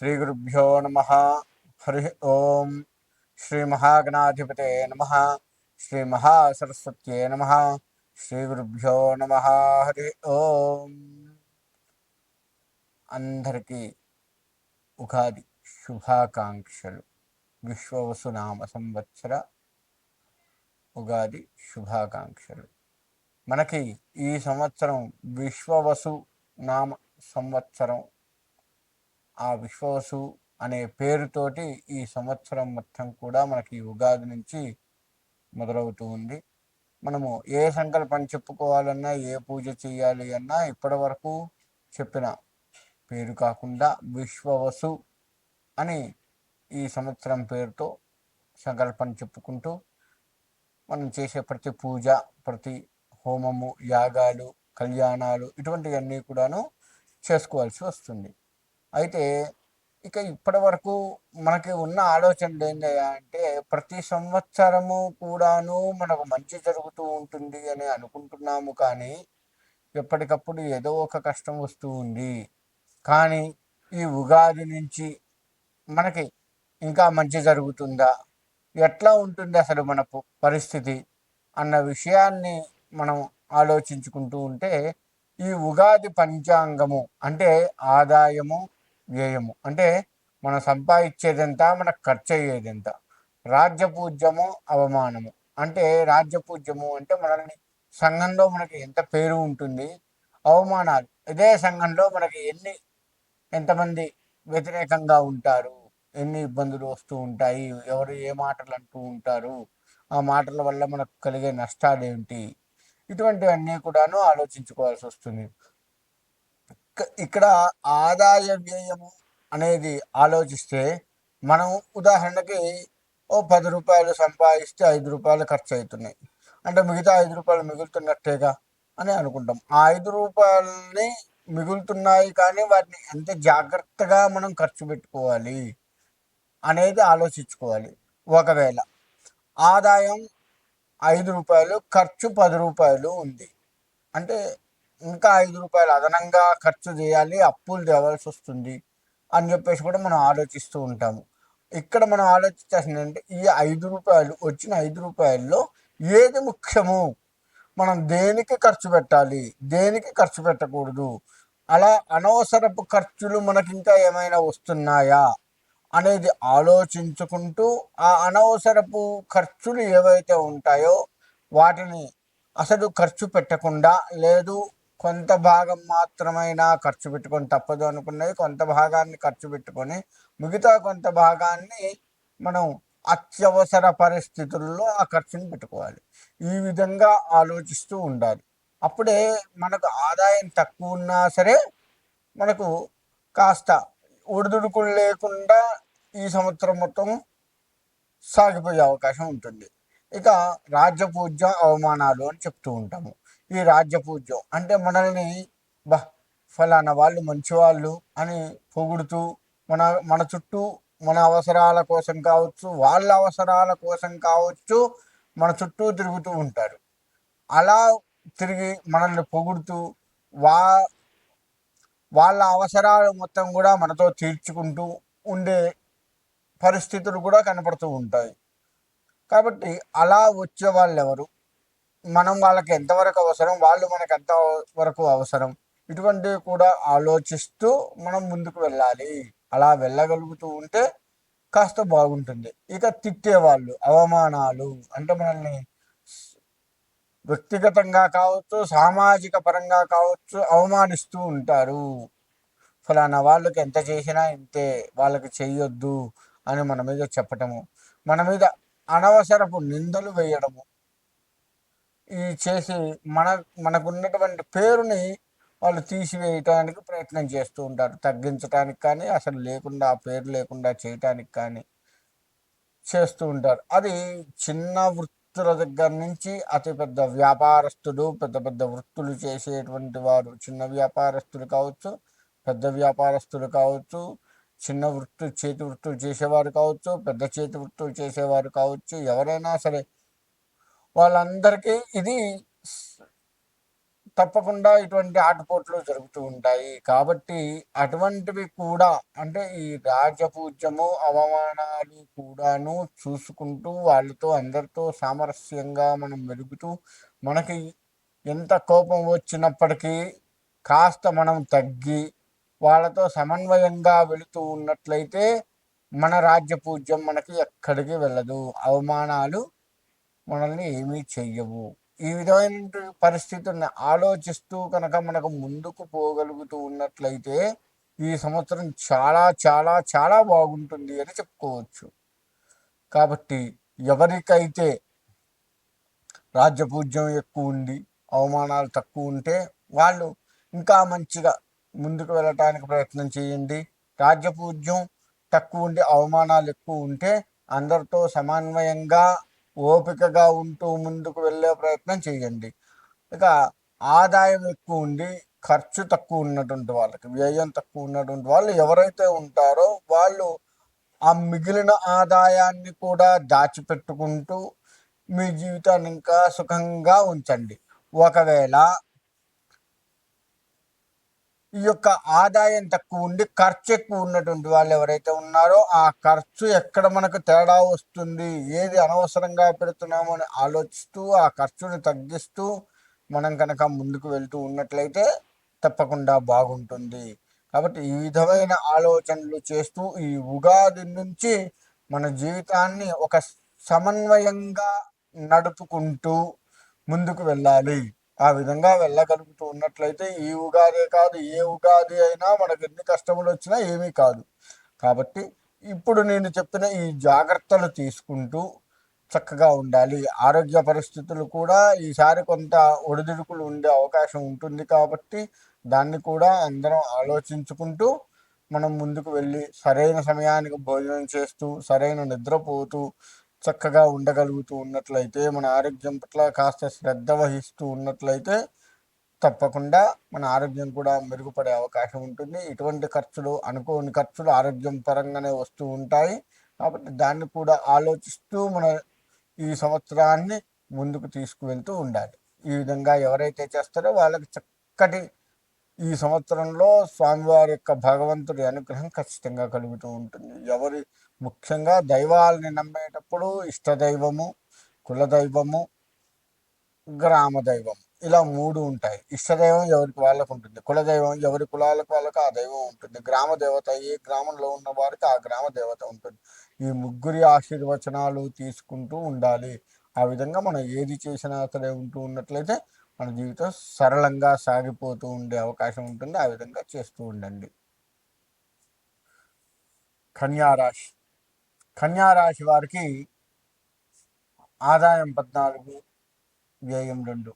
శ్రీగురుభ్యో నమ హరి ఓం శ్రీ మహాగణాధిపతే నమ శ్రీ మహాసరస్వత్యే నమ శ్రీగురుభ్యో నమ హరి ఓం అందరికీ ఉగాది శుభాకాంక్షలు. విశ్వవసునామ సంవత్సర ఉగాది శుభాకాంక్షలు. మనకి ఈ సంవత్సరం విశ్వవసు నామ సంవత్సరం ఆ విశ్వాసు అనే పేరుతోటి ఈ సంవత్సరం మొత్తం కూడా మనకి ఉగాది నుంచి మొదలవుతూ ఉంది. మనము ఏ సంకల్పం చెప్పుకోవాలన్నా ఏ పూజ చేయాలి అన్నా ఇప్పటి వరకు చెప్పిన పేరు కాకుండా విశ్వవసు అని ఈ సంవత్సరం పేరుతో సంకల్పం చెప్పుకుంటూ మనం చేసే ప్రతి పూజ ప్రతి హోమము యాగాలు కళ్యాణాలు ఇటువంటివన్నీ కూడాను చేసుకోవాల్సి వస్తుంది. అయితే ఇక ఇప్పటి వరకు మనకి ఉన్న ఆలోచనలు ఏంటయ్యా అంటే ప్రతి సంవత్సరము కూడాను మనకు మంచి జరుగుతూ ఉంటుంది అని అనుకుంటున్నాము కానీ ఎప్పటికప్పుడు ఏదో ఒక కష్టం వస్తూ ఉంది. కానీ ఈ ఉగాది నుంచి మనకి ఇంకా మంచి జరుగుతుందా? ఎట్లా ఉంటుంది అసలు మన పరిస్థితి? అన్న విషయాన్ని మనం ఆలోచించుకుంటూ ఉంటే ఈ ఉగాది పంచాంగము అంటే ఆదాయము వ్యయము. అంటే మనం సంపాదించేదెంత మనకు ఖర్చు అయ్యేదెంత రాజ్యపూజ్యము అవమానము. అంటే రాజ్యపూజ్యము అంటే మనల్ని సంఘంలో మనకి ఎంత పేరు ఉంటుంది? అవమానాలు. ఇదే సంఘంలో మనకి ఎన్ని ఎంతమంది వ్యతిరేకంగా ఉంటారు? ఎన్ని ఇబ్బందులు వస్తూ ఉంటాయి? ఎవరు ఏ మాటలు అంటూ ఉంటారు? ఆ మాటల వల్ల మనకు కలిగే నష్టాలు ఏంటి ఇటువంటివన్నీ కూడాను ఆలోచించుకోవాల్సి వస్తుంది ఇక్కడ ఆదాయ వ్యయము అనేది ఆలోచిస్తే మనం ఉదాహరణకి ఓ పది రూపాయలు సంపాదిస్తే ఐదు రూపాయలు ఖర్చు అవుతున్నాయి అంటే మిగతా ఐదు రూపాయలు మిగులుతున్నట్టేగా అని అనుకుంటాం. ఆ ఐదు రూపాయలని మిగులుతున్నాయి కానీ వాటిని ఎంత జాగ్రత్తగా మనం ఖర్చు పెట్టుకోవాలి అనేది ఆలోచించుకోవాలి. ఒకవేళ ఆదాయం ఐదు రూపాయలు ఖర్చు పది రూపాయలు ఉంది. అంటే ఇంకా ఐదు రూపాయలు అదనంగా ఖర్చు చేయాలి అప్పులు తేవాల్సి వస్తుంది అని చెప్పేసి కూడా మనం ఆలోచిస్తూ ఉంటాము. ఇక్కడ మనం ఆలోచించాల్సింది అంటే ఈ ఐదు రూపాయలు వచ్చిన ఐదు రూపాయల్లో ఏది ముఖ్యము? మనం దేనికి ఖర్చు పెట్టాలి? దేనికి ఖర్చు పెట్టకూడదు? అలా అనవసరపు ఖర్చులు మనకి ఇంకా ఏమైనా వస్తున్నాయా అనేది ఆలోచించుకుంటూ ఆ అనవసరపు ఖర్చులు ఏవైతే ఉంటాయో వాటిని అసలు ఖర్చు పెట్టకుండా లేదు కొంత భాగం మాత్రమైనా ఖర్చు పెట్టుకొని తప్పదు అనుకున్నవి కొంత భాగాన్ని ఖర్చు పెట్టుకొని మిగతా కొంత భాగాన్ని మనం అత్యవసర పరిస్థితుల్లో ఆ ఖర్చుని పెట్టుకోవాలి. ఈ విధంగా ఆలోచిస్తూ ఉండాలి. అప్పుడే మనకు ఆదాయం తక్కువ ఉన్నా సరే మనకు కాస్త ఒడిదుడుకులు లేకుండా ఈ సంవత్సరం మొత్తం సాగిపోయే అవకాశం ఉంటుంది. ఇక రాజ్యపూజ్యం అవమానాలు అని చెప్తూ ఉంటాము. ఈ రాజ్యపూజ్యం అంటే మనల్ని బా ఫలానా వాళ్ళు మంచివాళ్ళు అని పొగుడుతూ మన మన చుట్టూ మన అవసరాల కోసం కావచ్చు వాళ్ళ అవసరాల కోసం కావచ్చు మన చుట్టూ తిరుగుతూ ఉంటారు. అలా తిరిగి మనల్ని పొగుడుతూ వా వాళ్ళ అవసరాలు మొత్తం కూడా మనతో తీర్చుకుంటూ ఉండే పరిస్థితులు కూడా కనపడుతూ ఉంటాయి. కాబట్టి అలా వచ్చే వాళ్ళు ఎవరు మనం వాళ్ళకి ఎంతవరకు అవసరం వాళ్ళు మనకు ఎంత వరకు అవసరం ఇటువంటివి కూడా ఆలోచిస్తూ మనం ముందుకు వెళ్ళాలి. అలా వెళ్ళగలుగుతూ ఉంటే కాస్త బాగుంటుంది. ఇక తిట్టేవాళ్ళు అవమానాలు అంటే మనల్ని వ్యక్తిగతంగా కావచ్చు సామాజిక పరంగా కావచ్చు అవమానిస్తూ ఉంటారు. ఫలానా వాళ్ళకి ఎంత చేసినా ఇంతే వాళ్ళకి చేయొద్దు అని మన మీద చెప్పటము మన మీద అనవసరపు నిందలు వేయడము ఈ చేసి మన మనకున్నటువంటి పేరుని వాళ్ళు తీసివేయటానికి ప్రయత్నం చేస్తూ ఉంటారు. తగ్గించడానికి కానీ అసలు లేకుండా ఆ పేరు లేకుండా చేయటానికి కానీ చేస్తూ ఉంటారు. అది చిన్న వృత్తుల దగ్గర నుంచి అతి పెద్ద వ్యాపారస్తులు పెద్ద పెద్ద వృత్తులు చేసేటువంటి వారు చిన్న వ్యాపారస్తులు కావచ్చు పెద్ద వ్యాపారస్తులు కావచ్చు చిన్న వృత్తి చేతి వృత్తులు చేసేవారు కావచ్చు పెద్ద చేతి వృత్తులు చేసేవారు కావచ్చు ఎవరైనా సరే వాళ్ళందరికీ ఇది తప్పకుండా ఇటువంటి ఆటపోట్లు జరుగుతూ ఉంటాయి. కాబట్టి అటువంటివి కూడా అంటే ఈ రాజపూజ్యము అవమానాలు కూడాను చూసుకుంటూ వాళ్ళతో అందరితో సామరస్యంగా మనం మెరుగుతూ మనకి ఎంత కోపం వచ్చినప్పటికీ కాస్త మనం తగ్గి వాళ్ళతో సమన్వయంగా వెళుతూ ఉన్నట్లయితే మన రాజ్య పూజ్యం మనకి ఎక్కడికి వెళ్ళదు. అవమానాలు మనల్ని ఏమీ చెయ్యవు. ఈ విధమైన పరిస్థితుల్ని ఆలోచిస్తూ కనుక మనకు ముందుకు పోగలుగుతూ ఉన్నట్లయితే ఈ సంవత్సరం చాలా చాలా చాలా బాగుంటుంది అని చెప్పుకోవచ్చు. కాబట్టి ఎవరికైతే రాజ్యపూజ్యం ఎక్కువ ఉండి అవమానాలు తక్కువ ఉంటే వాళ్ళు ఇంకా మంచిగా ముందుకు వెళ్ళటానికి ప్రయత్నం చేయండి. రాజ్యపూజ్యం తక్కువ ఉండి అవమానాలు ఎక్కువ ఉంటే అందరితో సమన్వయంగా ఓపికగా ఉంటూ ముందుకు వెళ్ళే ప్రయత్నం చేయండి. ఇక ఆదాయం ఎక్కువ ఉండి ఖర్చు తక్కువ ఉన్నటువంటి వాళ్ళకి వ్యయం తక్కువ ఉన్నటువంటి వాళ్ళు ఎవరైతే ఉంటారో వాళ్ళు ఆ మిగిలిన ఆదాయాన్ని కూడా దాచిపెట్టుకుంటూ మీ జీవితాన్ని ఇంకా సుఖంగా ఉంచండి. ఒకవేళ ఈ యొక్క ఆదాయం తక్కువ ఉండి ఖర్చు ఎక్కువ ఉన్నటువంటి వాళ్ళు ఎవరైతే ఉన్నారో ఆ ఖర్చు ఎక్కడ మనకు తేడా వస్తుంది ఏది అనవసరంగా పెడుతున్నామో అని ఆలోచిస్తూ ఆ ఖర్చుని తగ్గిస్తూ మనం కనుక ముందుకు వెళ్తూ ఉన్నట్లయితే తప్పకుండా బాగుంటుంది. కాబట్టి ఈ విధమైన ఆలోచనలు చేస్తూ ఈ ఉగాది నుంచి మన జీవితాన్ని ఒక సమన్వయంగా నడుపుకుంటూ ముందుకు వెళ్ళాలి. ఆ విధంగా వెళ్ళగలుగుతూ ఉన్నట్లయితే ఈ ఉగాదే కాదు ఏ ఉగాది అయినా మనకు ఎన్ని కష్టములు వచ్చినా ఏమీ కాదు. కాబట్టి ఇప్పుడు నేను చెప్పిన ఈ జాగ్రత్తలు తీసుకుంటూ చక్కగా ఉండాలి. ఆరోగ్య పరిస్థితులు కూడా ఈసారి కొంత ఒడిదుడుకులు ఉండే అవకాశం ఉంటుంది కాబట్టి దాన్ని కూడా అందరం ఆలోచించుకుంటూ మనం ముందుకు వెళ్ళి సరైన సమయానికి భోజనం చేస్తూ సరైన నిద్రపోతూ చక్కగా ఉండగలుగుతూ ఉన్నట్లయితే మన ఆరోగ్యం పట్ల కాస్త శ్రద్ధ వహిస్తూ ఉన్నట్లయితే తప్పకుండా మన ఆరోగ్యం కూడా మెరుగుపడే అవకాశం ఉంటుంది. ఇటువంటి ఖర్చులు అనుకోని ఖర్చులు ఆరోగ్యం పరంగానే వస్తూ ఉంటాయి. కాబట్టి దాన్ని కూడా ఆలోచిస్తూ మన ఈ సంవత్సరాన్ని ముందుకు తీసుకువెళ్తూ ఉండాలి. ఈ విధంగా ఎవరైతే చేస్తారో వాళ్ళకి చక్కటి ఈ సంవత్సరంలో స్వామివారి యొక్క భగవంతుడి అనుగ్రహం ఖచ్చితంగా కలుగుతూ ఉంటుంది. ఎవరి ముఖ్యంగా దైవాలని నమ్మేటప్పుడు ఇష్టదైవము కులదైవము గ్రామ దైవం ఇలా మూడు ఉంటాయి. ఇష్టదైవం ఎవరికి వాళ్ళకు ఉంటుంది. కులదైవం ఎవరి కులాలకు వాళ్ళకు ఆ దైవం ఉంటుంది. గ్రామ దేవత ఏ గ్రామంలో ఉన్న వారికి ఆ గ్రామ దేవత ఉంటుంది. ఈ ముగ్గురి ఆశీర్వచనాలు తీసుకుంటూ ఉండాలి. ఆ విధంగా మనం ఏది చేసినా సరే ఉంటూ ఉన్నట్లయితే మన జీవితం సరళంగా సాగిపోతూ ఉండే అవకాశం ఉంటుంది. ఆ విధంగా చేస్తూ ఉండండి. కన్యారాశి కన్యారాశి వారికి ఆదాయం పద్నాలుగు వ్యయం రెండు.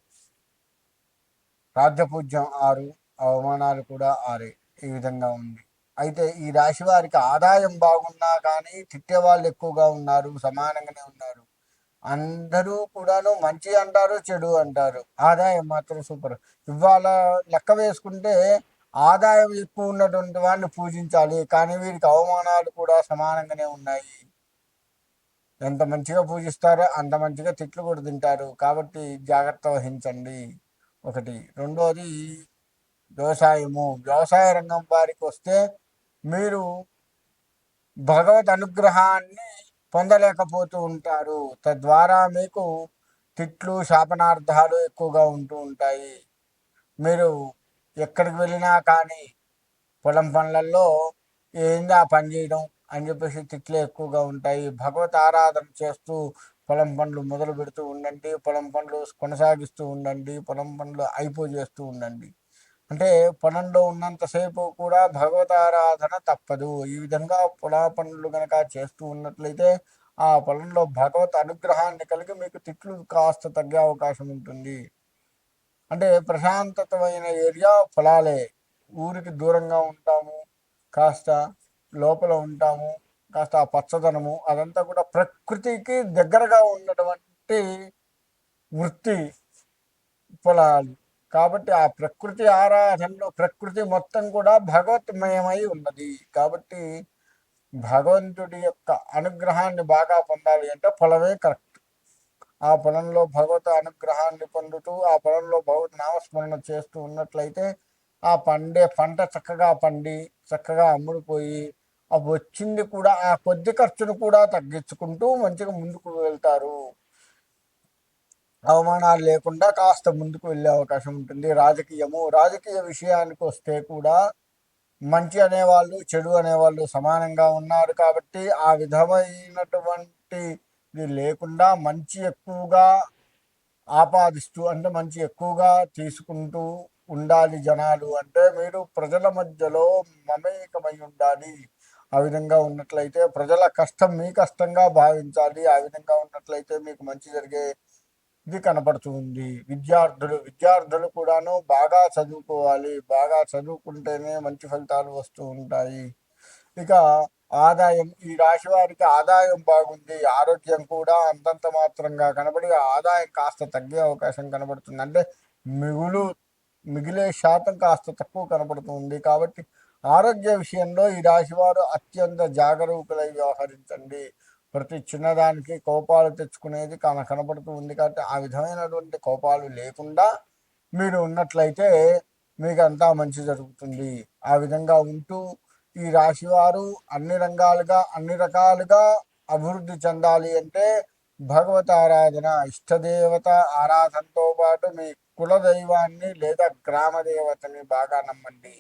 రాజ్యపూజ్యం ఆరు అవమానాలు కూడా ఆరే. ఈ విధంగా ఉంది. అయితే ఈ రాశి వారికి ఆదాయం బాగున్నా కానీ తిట్టే వాళ్ళు ఎక్కువగా ఉన్నారు సమానంగానే ఉన్నారు. అందరూ కూడాను మంచి అంటారు చెడు అంటారు. ఆదాయం మాత్రం సూపర్. ఇవాళ లెక్క వేసుకుంటే ఆదాయం ఎక్కువ ఉన్నటువంటి వాడిని పూజించాలి కానీ వీరికి అవమానాలు కూడా సమానంగానే ఉన్నాయి. ఎంత మంచిగా పూజిస్తారో అంత మంచిగా తిట్లు కూడా తింటారు. కాబట్టి జాగ్రత్త వహించండి. ఒకటి. రెండోది వ్యవసాయము. వ్యవసాయ రంగం వారికి వస్తే మీరు భగవత్ అనుగ్రహాన్ని పొందలేకపోతూ ఉంటారు. తద్వారా మీకు తిట్లు శాపనార్థాలు ఎక్కువగా ఉంటూ ఉంటాయి. మీరు ఎక్కడికి వెళ్ళినా కానీ పొలం పనులలో ఏందా పని చేయడం అని చెప్పేసి తిట్లు ఎక్కువగా ఉంటాయి. భగవత్ ఆరాధన చేస్తూ పొలం పనులు మొదలు పెడుతూ ఉండండి. పొలం పనులు కొనసాగిస్తూ ఉండండి. పొలం పనులు అయిపో చేస్తూ ఉండండి. అంటే పొలంలో ఉన్నంతసేపు కూడా భగవతారాధన తప్పదు. ఈ విధంగా పొలా పనులు కనుక చేస్తూ ఉన్నట్లయితే ఆ పొలంలో భగవత్ అనుగ్రహాన్ని కలిగి మీకు తిట్లు కాస్త తగ్గే అవకాశం ఉంటుంది. అంటే ప్రశాంతతమైన ఏరియా పొలాలే. ఊరికి దూరంగా ఉంటాము కాస్త లోపల ఉంటాము కాస్త ఆ పచ్చదనము అదంతా కూడా ప్రకృతికి దగ్గరగా ఉన్నటువంటి వృత్తి పొలాలు. కాబట్టి ఆ ప్రకృతి ఆరాధనలో ప్రకృతి మొత్తం కూడా భగవత్మయమై ఉన్నది. కాబట్టి భగవంతుడి యొక్క అనుగ్రహాన్ని బాగా పొందాలి అంటే పొలమే కరెక్ట్. ఆ పొలంలో భగవత అనుగ్రహాన్ని పొందుతూ ఆ పొలంలో భగవత్ నామస్మరణ చేస్తూ ఉన్నట్లయితే ఆ పండే పంట చక్కగా పండి చక్కగా అమ్ముడుపోయి ఆ వచ్చింది కూడా ఆ కొద్ది ఖర్చును కూడా తగ్గించుకుంటూ మంచిగా ముందుకు వెళ్తారు. అవమానాలు లేకుండా కాస్త ముందుకు వెళ్ళే అవకాశం ఉంటుంది. రాజకీయము రాజకీయ విషయానికి వస్తే కూడా మంచి అనేవాళ్ళు చెడు అనేవాళ్ళు సమానంగా ఉన్నారు కాబట్టి ఆ విధమైనటువంటిది లేకుండా మంచి ఎక్కువగా ఆపాదిస్తూ అంటే మంచి ఎక్కువగా తీసుకుంటూ ఉండాలి జనాలు. అంటే మీరు ప్రజల మధ్యలో మమేకమై ఉండాలి. ఆ విధంగా ఉన్నట్లయితే ప్రజల కష్టం మీ కష్టంగా భావించాలి. ఆ విధంగా ఉన్నట్లయితే మీకు మంచి జరిగే ఇది కనపడుతుంది. విద్యార్థులు విద్యార్థులు కూడాను బాగా చదువుకోవాలి. బాగా చదువుకుంటేనే మంచి ఫలితాలు వస్తూ ఉంటాయి. ఇక ఆదాయం ఈ రాశి వారికి ఆదాయం బాగుంది. ఆరోగ్యం కూడా అంతంత మాత్రంగా కనబడి ఆదాయం కాస్త తగ్గే అవకాశం కనబడుతుంది. అంటే మిగులు మిగిలే శాతం కాస్త తక్కువ కనబడుతుంది. కాబట్టి ఆరోగ్య విషయంలో ఈ రాశి వారు అత్యంత జాగరూకులై వ్యవహరించండి. ప్రతి చిన్నదానికి కోపాలు తెచ్చుకునేది కన కనపడుతూ ఉంది కాబట్టి ఆ విధమైనటువంటి కోపాలు లేకుండా మీరు ఉన్నట్లయితే మీకు అంతా మంచి జరుగుతుంది. ఆ విధంగా ఉంటూ ఈ రాశివారు అన్ని రంగాలుగా అన్ని రకాలుగా అభివృద్ధి చెందాలి అంటే భగవత ఆరాధన ఇష్టదేవత ఆరాధనతో పాటు మీ కుల దైవాన్ని లేదా గ్రామ దేవతని బాగా నమ్మండి.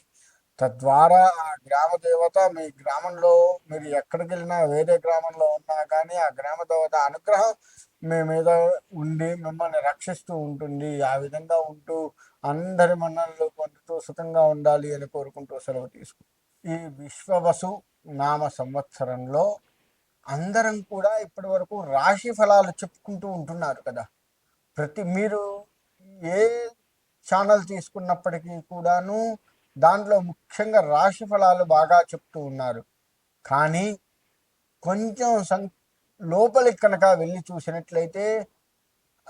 తద్వారా ఆ గ్రామ దేవత మీ గ్రామంలో మీరు ఎక్కడికి వెళ్ళినా వేరే గ్రామంలో ఉన్నా కానీ ఆ గ్రామ దేవత అనుగ్రహం మీ మీద ఉండి మిమ్మల్ని రక్షిస్తూ ఉంటుంది. ఆ విధంగా ఉంటూ అందరి మన్నలు పొందుతూ సుఖంగా ఉండాలి అని కోరుకుంటూ సెలవు తీసుకు ఈ విశ్వవసు నామ సంవత్సరంలో అందరం కూడా ఇప్పటి వరకు రాశి ఫలాలు చెప్పుకుంటూ ఉంటున్నారు కదా. ప్రతి మీరు ఏ ఛానల్ తీసుకున్నప్పటికీ కూడాను దాంట్లో ముఖ్యంగా రాశి ఫలాలు బాగా చెప్తూ ఉన్నారు. కానీ కొంచెం సం లోపలికి కనుక వెళ్ళి చూసినట్లయితే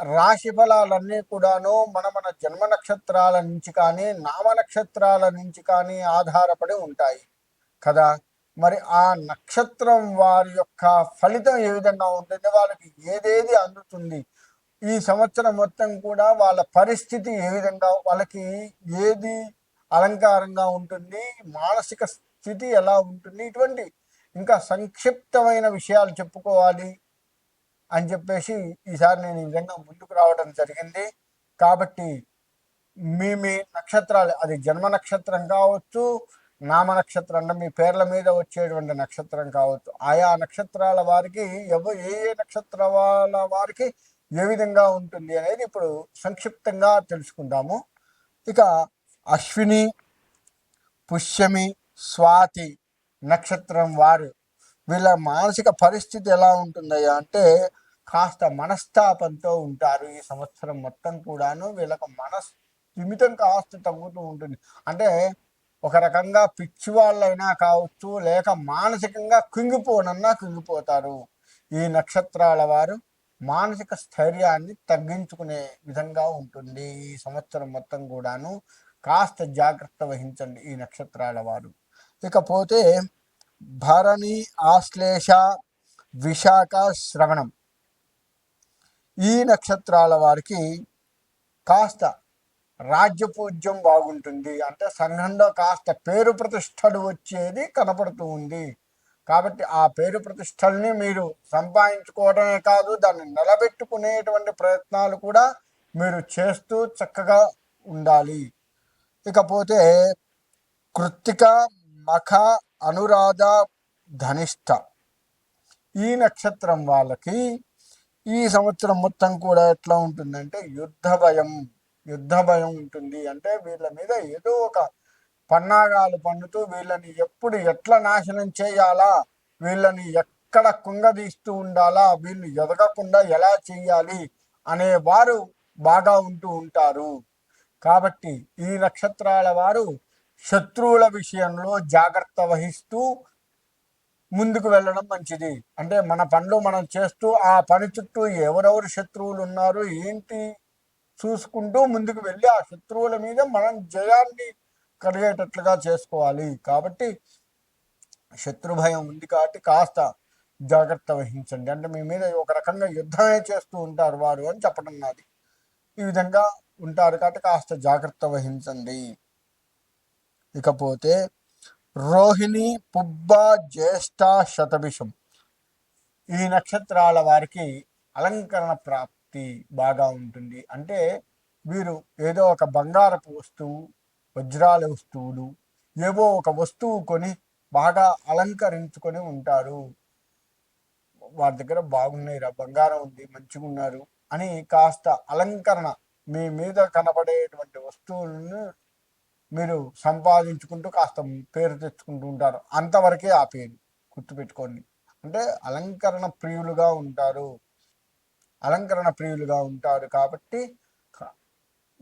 రాశి ఫలాలన్నీ కూడాను మన మన జన్మ నక్షత్రాల నుంచి కానీ నామ నక్షత్రాల నుంచి కానీ ఆధారపడి ఉంటాయి. కదా? మరి ఆ నక్షత్రం వారి యొక్క ఫలితం ఏ విధంగా ఉంటుంది? వాళ్ళకి ఏదేది అందుతుంది? ఈ సంవత్సరం మొత్తం కూడా వాళ్ళ పరిస్థితి ఏ విధంగా వాళ్ళకి ఏది అలంకారంగా ఉంటుంది మానసిక స్థితి ఎలా ఉంటుంది ఇటువంటి ఇంకా సంక్షిప్తమైన విషయాలు చెప్పుకోవాలి అని చెప్పేసి ఈసారి నేను ఈ విధంగా ముందుకు రావడం జరిగింది. కాబట్టి మీ మీ నక్షత్రాలు అది జన్మ నక్షత్రం కావచ్చు నామ నక్షత్రం అంటే మీ పేర్ల మీద వచ్చేటువంటి నక్షత్రం కావచ్చు ఆయా నక్షత్రాల వారికి ఎవ ఏ ఏ నక్షత్రాల వారికి ఏ విధంగా ఉంటుంది అనేది ఇప్పుడు సంక్షిప్తంగా తెలుసుకుందాము. ఇక అశ్విని పుష్యమి స్వాతి నక్షత్రం వారు. వీళ్ళ మానసిక పరిస్థితి ఎలా ఉంటుందయ్యా అంటే కాస్త మనస్తాపంతో ఉంటారు ఈ సంవత్సరం మొత్తం కూడాను. వీళ్ళకు మనస్ నిమితం కాస్త తగ్గుతూ ఉంటుంది. అంటే ఒక రకంగా పిచ్చివాళ్ళైనా కావచ్చు లేక మానసికంగా కుంగిపోనన్నా కుంగిపోతారు ఈ నక్షత్రాల వారు. మానసిక స్థైర్యాన్ని తగ్గించుకునే విధంగా ఉంటుంది ఈ సంవత్సరం మొత్తం కూడాను. కాస్త జాగ్రత్త వహించండి ఈ నక్షత్రాల వారు. ఇకపోతే భరణి ఆశ్లేష విశాఖ శ్రవణం. ఈ నక్షత్రాల వారికి కాస్త రాజ్యపూజ్యం బాగుంటుంది. అంటే సంఘంలో కాస్త పేరు ప్రతిష్టలు వచ్చేది కనపడుతూ ఉంది. కాబట్టి ఆ పేరు ప్రతిష్టల్ని మీరు సంపాదించుకోవడమే కాదు దాన్ని నిలబెట్టుకునేటువంటి ప్రయత్నాలు కూడా మీరు చేస్తూ చక్కగా ఉండాలి. ఇకపోతే కృత్తిక మఖ అనురాధ ధనిష్ట ఈ నక్షత్రం వాళ్ళకి ఈ సంవత్సరం మొత్తం కూడా ఎట్లా ఉంటుందంటే యుద్ధ భయం యుద్ధ భయం ఉంటుంది. అంటే వీళ్ళ మీద ఏదో ఒక పన్నాగాలు పండుతూ వీళ్ళని ఎప్పుడు ఎట్లా నాశనం చేయాలా వీళ్ళని ఎక్కడ కుంగదీస్తూ ఉండాలా వీళ్ళు ఎదగకుండా ఎలా చేయాలి అనే వారు బాగా ఉంటూ ఉంటారు. కాబట్టి ఈ నక్షత్రాల వారు శత్రువుల విషయంలో జాగ్రత్త వహిస్తూ ముందుకు వెళ్ళడం మంచిది. అంటే మన పనులు మనం చేస్తూ ఆ పని చుట్టూ ఎవరెవరు శత్రువులు ఉన్నారు ఏంటి చూసుకుంటూ ముందుకు వెళ్ళి ఆ శత్రువుల మీద మనం జయాన్ని కలిగేటట్లుగా చేసుకోవాలి. కాబట్టి శత్రు భయం ఉంది కాబట్టి కాస్త జాగ్రత్త వహించండి. అంటే మీ మీద ఒక రకంగా యుద్ధమే చేస్తూ ఉంటారు వారు అని చెప్పడం నాది. ఈ విధంగా ఉంటారు కాబట్టి కాస్త జాగ్రత్త వహించండి. ఇకపోతే రోహిణి పుబ్బ జ్యేష్ఠ శతభిషం ఈ నక్షత్రాల వారికి అలంకరణ ప్రాప్తి బాగా ఉంటుంది. అంటే వీరు ఏదో ఒక బంగారపు వస్తువు వజ్రాల వస్తువులు ఏవో ఒక వస్తువు కొని బాగా అలంకరించుకొని ఉంటారు. వారి దగ్గర బాగున్నాయి రా బంగారం ఉంది మంచిగా ఉన్నారు అని కాస్త అలంకరణ మీ మీద కనబడేటువంటి వస్తువులను మీరు సంపాదించుకుంటూ కాస్త పేరు తెచ్చుకుంటూ ఉంటారు. అంతవరకే ఆ పేరు గుర్తుపెట్టుకోండి. అంటే అలంకరణ ప్రియులుగా ఉంటారు. అలంకరణ ప్రియులుగా ఉంటారు కాబట్టి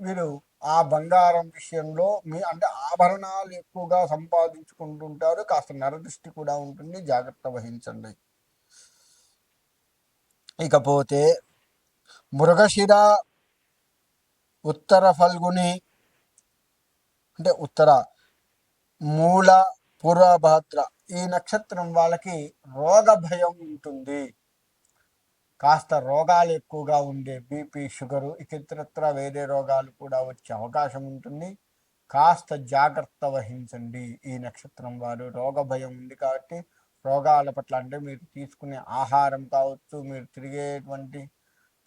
మీరు ఆ బంగారం విషయంలో మీ అంటే ఆభరణాలు ఎక్కువగా సంపాదించుకుంటుంటారు కాస్త నరదృష్టి కూడా ఉంటుంది. జాగ్రత్త వహించండి. ఇకపోతే మృగశిర ఉత్తర ఫల్గుని అంటే ఉత్తర మూల పూర్వభద్ర ఈ నక్షత్రం వాళ్ళకి రోగ భయం ఉంటుంది. కాస్త రోగాలు ఎక్కువగా ఉండే బీపీ షుగరు ఇతరత్ర వేరే రోగాలు కూడా వచ్చే అవకాశం ఉంటుంది. కాస్త జాగ్రత్త వహించండి ఈ నక్షత్రం వారు. రోగ భయం ఉంది కాబట్టి రోగాల పట్ల అంటే మీరు తీసుకునే ఆహారం కావచ్చు మీరు తిరిగేటువంటి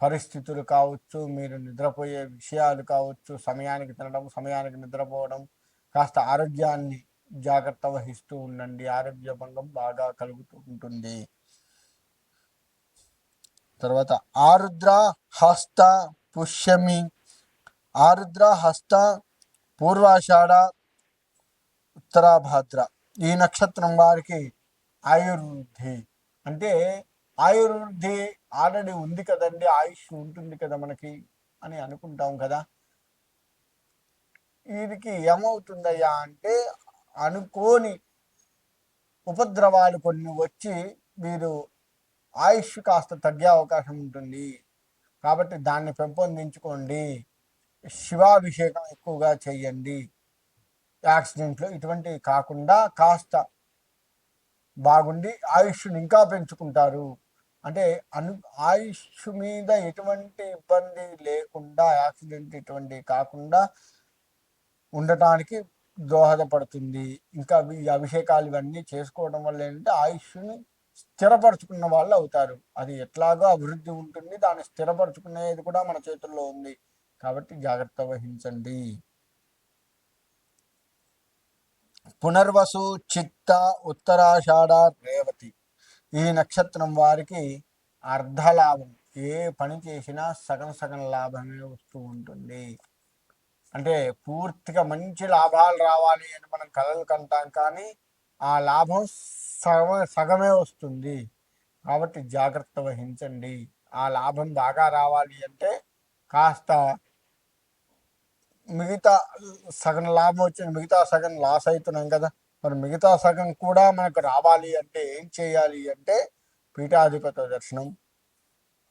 పరిస్థితులు కావచ్చు మీరు నిద్రపోయే విషయాలు కావచ్చు సమయానికి తినడం సమయానికి నిద్రపోవడం కాస్త ఆరోగ్యాన్ని జాగ్రత్త వహిస్తూ ఉండండి. ఆరోగ్య భంగం బాగా కలుగుతూ ఉంటుంది. తర్వాత ఆరుద్ర హస్త పుష్యమి. ఆరుద్ర హస్త పూర్వాషాఢ ఉత్తరాభాద్ర. ఈ నక్షత్రం వారికి ఆయుర్వృద్ధి. అంటే ఆయుర్వృద్ధి ఆల్రెడీ ఉంది కదండి ఆయుష్ ఉంటుంది కదా మనకి అని అనుకుంటాం కదా. వీరికి ఏమవుతుందయ్యా అంటే అనుకోని ఉపద్రవాలు కొన్ని వచ్చి మీరు ఆయుష్ కాస్త తగ్గే అవకాశం ఉంటుంది. కాబట్టి దాన్ని పెంపొందించుకోండి. శివాభిషేకం ఎక్కువగా చేయండి. యాక్సిడెంట్లు ఇటువంటివి కాకుండా కాస్త బాగుండి ఆయుష్ని ఇంకా పెంచుకుంటారు. అంటే అను ఆయుష్ మీద ఎటువంటి ఇబ్బంది లేకుండా యాక్సిడెంట్ ఎటువంటి కాకుండా ఉండటానికి దోహదపడుతుంది. ఇంకా ఈ అభిషేకాలు ఇవన్నీ చేసుకోవడం వల్ల ఏంటంటే ఆయుష్ని స్థిరపరచుకున్న వాళ్ళు అవుతారు. అది ఎట్లాగో అభివృద్ధి ఉంటుంది. దాన్ని స్థిరపరచుకునేది కూడా మన చేతుల్లో ఉంది. కాబట్టి జాగ్రత్త వహించండి. పునర్వసు చిత్త ఉత్తరాషాఢ రేవతి. ఈ నక్షత్రం వారికి అర్ధలాభం. ఏ పని చేసినా సగం సగం లాభమే వస్తూ ఉంటుంది. అంటే పూర్తిగా మంచి లాభాలు రావాలి అని మనం కలలు కంటాం కానీ ఆ లాభం సగ సగమే వస్తుంది. కాబట్టి జాగ్రత్త వహించండి. ఆ లాభం బాగా రావాలి అంటే కాస్త మిగతా సగం లాభం వచ్చిన మిగతా సగం లాస్ అవుతున్నాం కదా. మరి మిగతా సగం కూడా మనకు రావాలి అంటే ఏం చేయాలి అంటే పీఠాధిపత దర్శనం.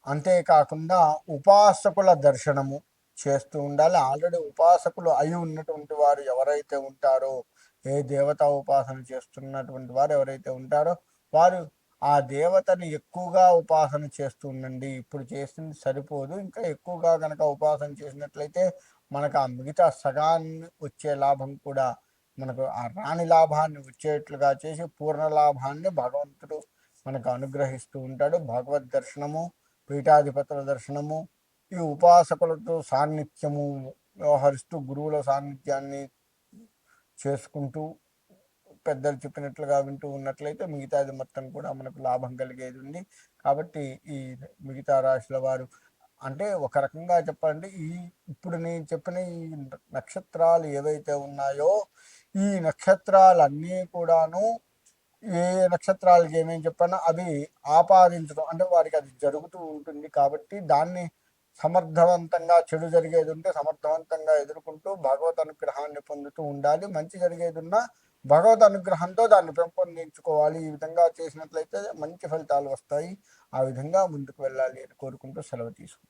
అంతేకాకుండా ఉపాసకుల దర్శనము చేస్తూ ఉండాలి. ఆల్రెడీ ఉపాసకులు అయి ఉన్నటువంటి వారు ఎవరైతే ఉంటారో ఏ దేవత ఉపాసన చేస్తున్నటువంటి వారు ఎవరైతే ఉంటారో వారు ఆ దేవతని ఎక్కువగా ఉపాసన చేస్తూ ఉండండి. ఇప్పుడు చేసింది సరిపోదు. ఇంకా ఎక్కువగా కనుక ఉపాసన చేసినట్లయితే మనకు ఆ మిగతా సగాన్ని వచ్చే లాభం కూడా మనకు ఆ రాణి లాభాన్ని వచ్చేట్లుగా చేసి పూర్ణ లాభాన్ని భగవంతుడు మనకు అనుగ్రహిస్తూ ఉంటాడు. భగవద్ దర్శనము పీఠాధిపతుల దర్శనము ఈ ఉపాసకులతో సాన్నిధ్యము వ్యవహరిస్తూ గురువుల సాన్నిధ్యాన్ని చేసుకుంటూ పెద్దలు చెప్పినట్లుగా వింటూ ఉన్నట్లయితే మిగతాది మొత్తం కూడా మనకు లాభం కలిగేది ఉంది. కాబట్టి ఈ మిగతా రాశుల వారు అంటే ఒక రకంగా చెప్పాలంటే ఈ ఇప్పుడు నేను చెప్పిన ఈ నక్షత్రాలు ఏవైతే ఉన్నాయో ఈ నక్షత్రాలన్నీ కూడాను ఏ నక్షత్రాలకి ఏమేమి చెప్పానో అవి ఆపాదించడం అంటే వారికి అది జరుగుతూ ఉంటుంది కాబట్టి దాన్ని సమర్థవంతంగా చెడు జరిగేది ఉంటే సమర్థవంతంగా ఎదుర్కొంటూ భగవత్ అనుగ్రహాన్ని పొందుతూ ఉండాలి. మంచి జరిగేది ఉన్నా భగవత్ అనుగ్రహంతో దాన్ని పెంపొందించుకోవాలి. ఈ విధంగా చేసినట్లయితే మంచి ఫలితాలు వస్తాయి. ఆ విధంగా ముందుకు వెళ్ళాలి అని కోరుకుంటూ సెలవు తీసుకుంటాం